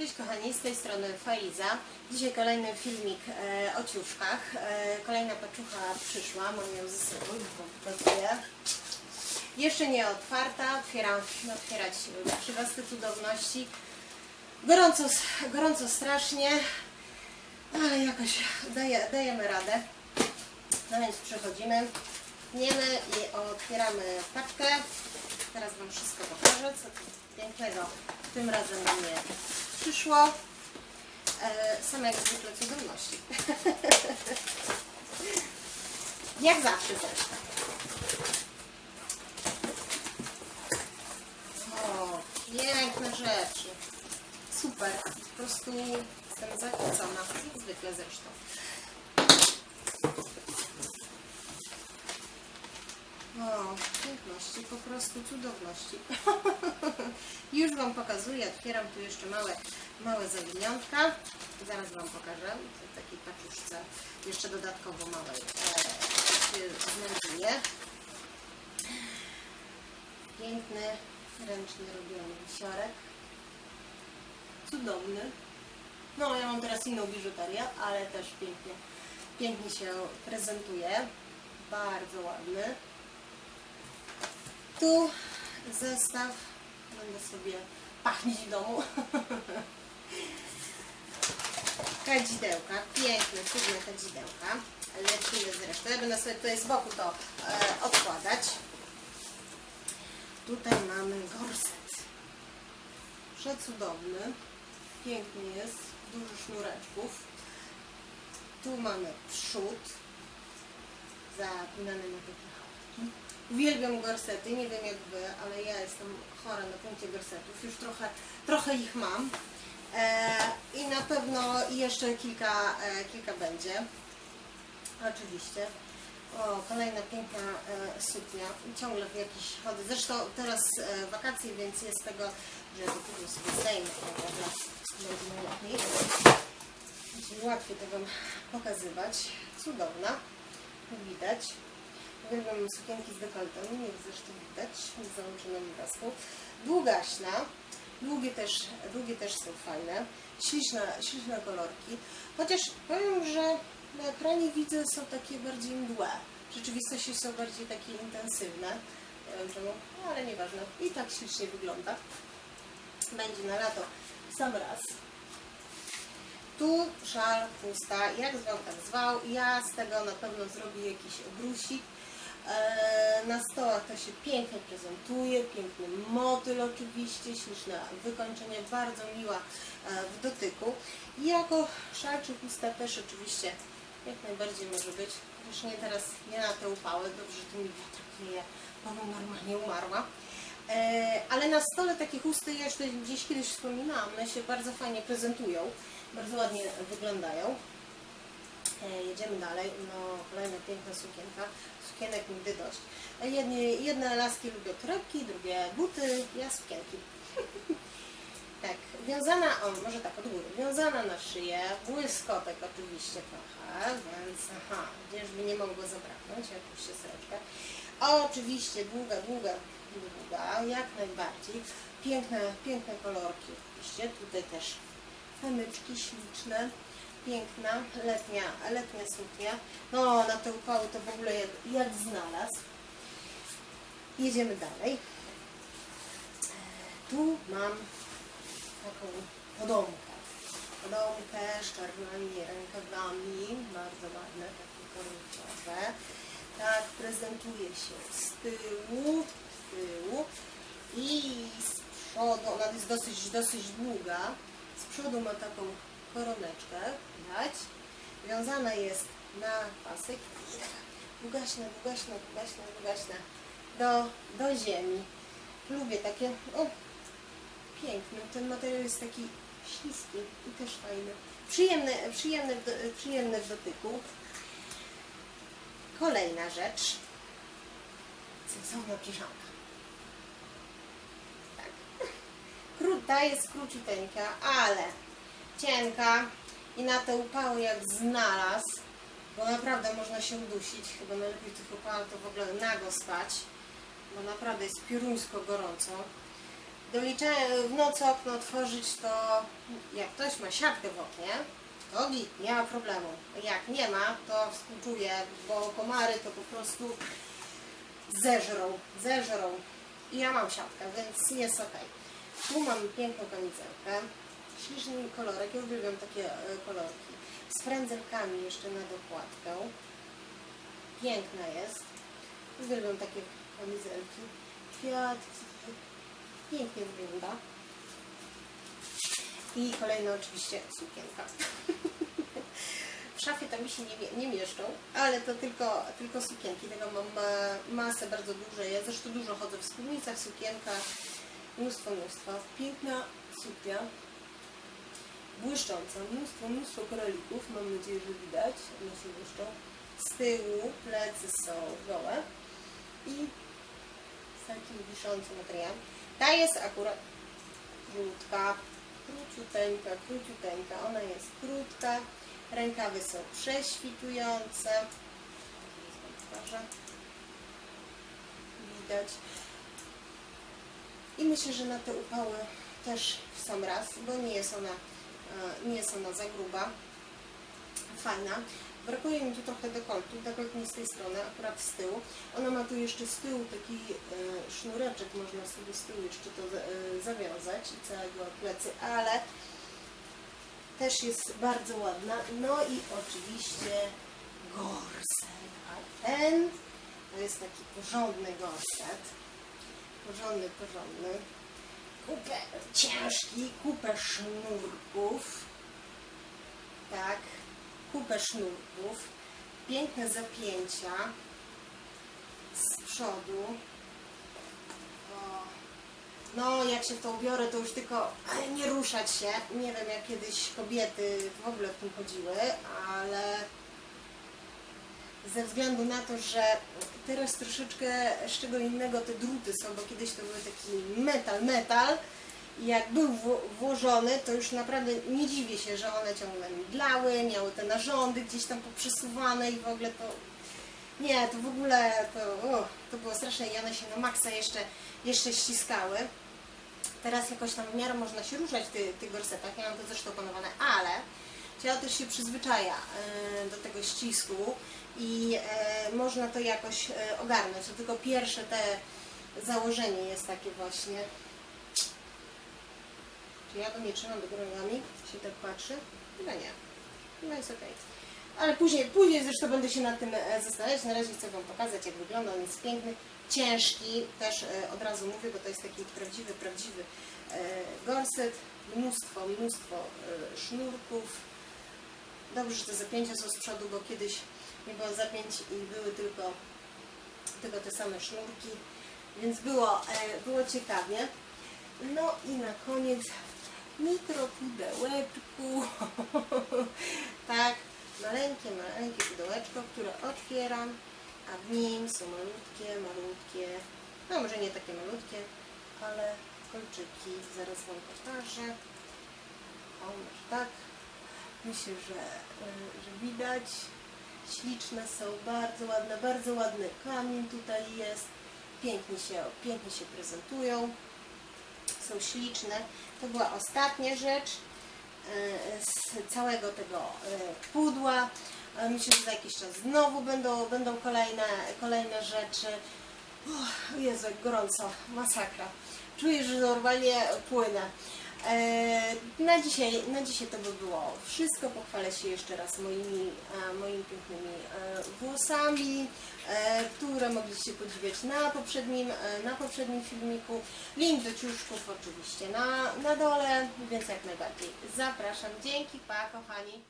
Cześć kochani, z tej strony Faiza. Dzisiaj kolejny filmik e, o ciuszkach. E, kolejna paczucha przyszła, mam ją ze sobą, pokazuję. Jeszcze nie otwarta, otwieram, otwierać przy Was te cudowności. Gorąco, gorąco strasznie, ale jakoś daje, dajemy radę. No więc przechodzimy, tniemy i otwieramy paczkę. Teraz Wam wszystko pokażę, co pięknego tym razem do mnie przyszło. E, same jak zwykle cudowności. jak zawsze zresztą. O, piękne rzeczy. Super. Po prostu jestem zachwycona. Jak zwykle zresztą. O, piękności, po prostu cudowności. Już Wam pokazuję, otwieram tu jeszcze małe, małe zawiniątka. Zaraz Wam pokażę, w takiej paczuszce jeszcze dodatkowo małej e, znębienie. Piękny, ręcznie robiony wisiorek. Cudowny. No, ja mam teraz inną biżuterię, ale też pięknie, pięknie się prezentuje. Bardzo ładny. Tu zestaw. Będę sobie pachnić w domu. Kadzidełka. Piękne, cudne kadzidełka. Lecimy zresztą. Ja będę sobie tutaj z boku to e, odkładać. Tutaj mamy gorset. Przecudowny. Piękny jest. Dużo sznureczków. Tu mamy przód. Zapinany na takie hałki. Uwielbiam gorsety, nie wiem jak Wy, ale ja jestem chora na punkcie gorsetów. Już trochę, trochę ich mam. E, I na pewno jeszcze kilka, e, kilka będzie. Oczywiście. O, kolejna piękna e, suknia. Ciągle w jakiś chodzę. Zresztą teraz e, wakacje, więc jest tego, że do tego sobie zdejmę. Będzie najlepiej. Będzie łatwiej to Wam pokazywać. Cudowna. Widać. Uwielbiam sukienki z dekoltem, jak zresztą widać w załączonym obrazku. Długaśna, długie też, długie też są fajne, śliczne, śliczne kolorki. Chociaż powiem, że na ekranie widzę są takie bardziej mdłe. W rzeczywistości są bardziej takie intensywne. Nie wiem czemu, ale nieważne. I tak ślicznie wygląda. Będzie na lato sam raz. Tu szal, pusta, jak zwał, tak zwał. Ja z tego na pewno zrobię jakiś obrusik. E, Na stołach to się pięknie prezentuje, piękny motyl oczywiście, śliczne wykończenie, bardzo miła e, w dotyku. I jako szal czy chusta też oczywiście jak najbardziej może być, chociaż nie teraz, nie na te upały, dobrze, że tu mi wiatr wieje, bo normalnie umarła. E, Ale na stole takie chusty, ja już gdzieś kiedyś wspominałam, one się bardzo fajnie prezentują, bardzo ładnie wyglądają. E, Jedziemy dalej. No, kolejna piękna sukienka. Sukienek nigdy dość. Jednie, jedne laski lubią torebki, drugie buty, ja sukienki. tak, wiązana, o może tak od góry, wiązana na szyję, błyskotek oczywiście trochę, więc aha, gdzieżby nie mogło zabraknąć, jakąś sreczkę. Oczywiście długa, długa, długa, jak najbardziej. Piękne, piękne kolorki oczywiście, tutaj też femyczki śliczne piękna, letnia, letnia suknia. No, na te upały to w ogóle jak, jak znalazł. Jedziemy dalej. Tu mam taką podomkę. Podomkę z czarnymi rękawami, bardzo ładne, takie koryczowe. Tak prezentuje się z tyłu, z tyłu i z przodu, ona jest dosyć, dosyć długa. Z przodu ma taką koroneczkę, widać. Wiązana jest na pasek i długaśna, długaśna, długaśna do, do ziemi. Lubię takie, o, piękny. Ten materiał jest taki śliski i też fajny. Przyjemny, przyjemny, w przyjemny w dotyku. Kolejna rzecz. Seksowna piżamka. Tak. Krótka jest króciuteńka, ale cienka i na te upały jak znalazł, bo naprawdę można się udusić, chyba najlepiej tych upałach to w ogóle nago spać, bo naprawdę jest pioruńsko gorąco. Doliczając w nocy okno otworzyć, to jak ktoś ma siatkę w oknie, to git, nie ma problemu. Jak nie ma, to współczuję, bo komary to po prostu zeżrą, zeżrą. I ja mam siatkę, więc jest ok. Tu mam piękną kamizelkę, śliczny kolorek, ja uwielbiam takie e, kolorki. Z frędzelkami jeszcze na dokładkę. Piękna jest. Uwielbiam takie kamizelki. Kwiatki. Pięknie wygląda. I kolejna oczywiście sukienka. W szafie to mi się nie, nie mieszczą, ale to tylko, tylko sukienki. Tego mam masę bardzo dużo. Ja zresztą dużo chodzę w spódnicach, sukienkach. Mnóstwo, mnóstwo. Piękna suknia. Błyszcząca. Mnóstwo, mnóstwo koralików. Mam nadzieję, że widać. One się błyszczą. Z tyłu plecy są gołe. I z takim wiszącym materiałem. Ta jest akurat krótka, króciuteńka, króciuteńka. Ona jest krótka. Rękawy są prześwitujące. Widać. I myślę, że na te upały też w sam raz, bo nie jest ona, nie jest ona za gruba. Fajna. Brakuje mi tu trochę dekoltu, dekolt nie z tej strony, akurat z tyłu. Ona ma tu jeszcze z tyłu taki e, sznureczek, można sobie z tyłu jeszcze to e, zawiązać i całego plecy, ale też jest bardzo ładna. No i oczywiście gorset. A ten to jest taki porządny gorset. Porządny, porządny. Kupę ciężki, kupę sznurków. Tak, kupę sznurków. Piękne zapięcia z przodu. No, jak się w to ubiorę, to już tylko nie ruszać się. Nie wiem, jak kiedyś kobiety w ogóle w tym chodziły, ale ze względu na to, że teraz troszeczkę z czego innego te druty są, bo kiedyś to były taki metal, metal. I jak był wło- włożony, to już naprawdę nie dziwię się, że one ciągle miglały, miały te narządy gdzieś tam poprzesuwane i w ogóle to nie, to w ogóle to, to było straszne i one się na maksa jeszcze, jeszcze ściskały. Teraz jakoś tam w miarę można się ruszać w ty, tych gorsetach, ja mam to zresztą opanowane, ale ciało też się przyzwyczaja e, do tego ścisku i e, można to jakoś e, ogarnąć. To tylko pierwsze te założenie jest takie właśnie. Czy ja go nie trzymam do góry nogami? Się tak patrzy? Chyba nie. Chyba jest okej. Ale później, później zresztą będę się nad tym zastanawiać. Na razie chcę Wam pokazać, jak wygląda. On jest piękny, ciężki, też od razu mówię, bo to jest taki prawdziwy, prawdziwy gorset. Mnóstwo, mnóstwo sznurków. Dobrze, że te zapięcia są z przodu, bo kiedyś nie było zapięć i były tylko, tylko te same sznurki, więc było, e, było ciekawie. No i na koniec mikropudełeczku. tak, maleńkie, maleńkie pudełeczko, które otwieram, a w nim są malutkie, malutkie, no może nie takie malutkie, ale kolczyki. Zaraz Wam pokażę. O, może tak. Myślę, że, y, że widać. Śliczne są, bardzo ładne, bardzo ładny kamień tutaj jest. Pięknie się, pięknie się prezentują. Są śliczne. To była ostatnia rzecz y, z całego tego y, pudła. Myślę, że za jakiś czas znowu będą, będą kolejne, kolejne rzeczy. Uff, Jezu, gorąco, masakra. Czuję, że normalnie płynę. E, na, dzisiaj, na dzisiaj to by było wszystko. Pochwalę się jeszcze raz moimi, e, moimi pięknymi e, włosami, które mogliście podziwiać na poprzednim, na poprzednim filmiku. Link do ciuszków oczywiście na, na dole, więc jak najbardziej zapraszam. Dzięki, pa kochani.